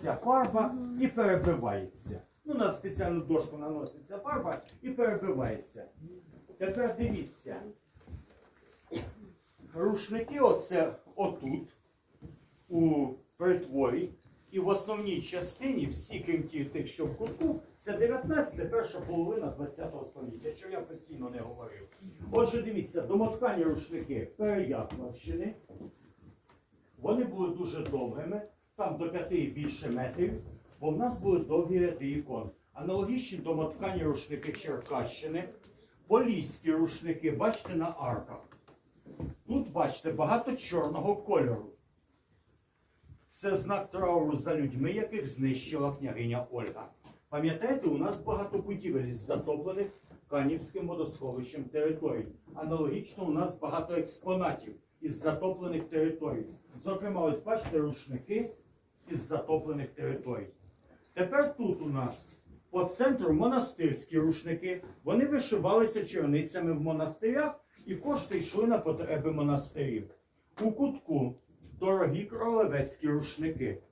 Ця фарба і перебивається. Ну, на спеціальну дошку наноситься фарба і перебивається. Тепер дивіться. Рушники оце отут, у притворі. І в основній частині, всі крім тих, що в кутку, це 19 перша половина 20-го століття, що я постійно не говорив. Отже, дивіться, домоткані рушники Переяславщини. Вони були дуже довгими, там до 5 і більше метрів, бо в нас були довгі ряди ікон. Аналогічні домоткані рушники Черкащини, поліські рушники, бачите, на арках. Тут, бачите, багато чорного кольору. Це знак трауру за людьми, яких знищила княгиня Ольга. Пам'ятаєте, у нас багато будівель затоплених Канівським водосховищем територій. Аналогічно, у нас багато експонатів із затоплених територій. Зокрема, ось бачите рушники із затоплених територій. Тепер тут у нас по центру монастирські рушники. Вони вишивалися черницями в монастирях і кошти йшли на потреби монастирів. У кутку дорогі королевецькі рушники.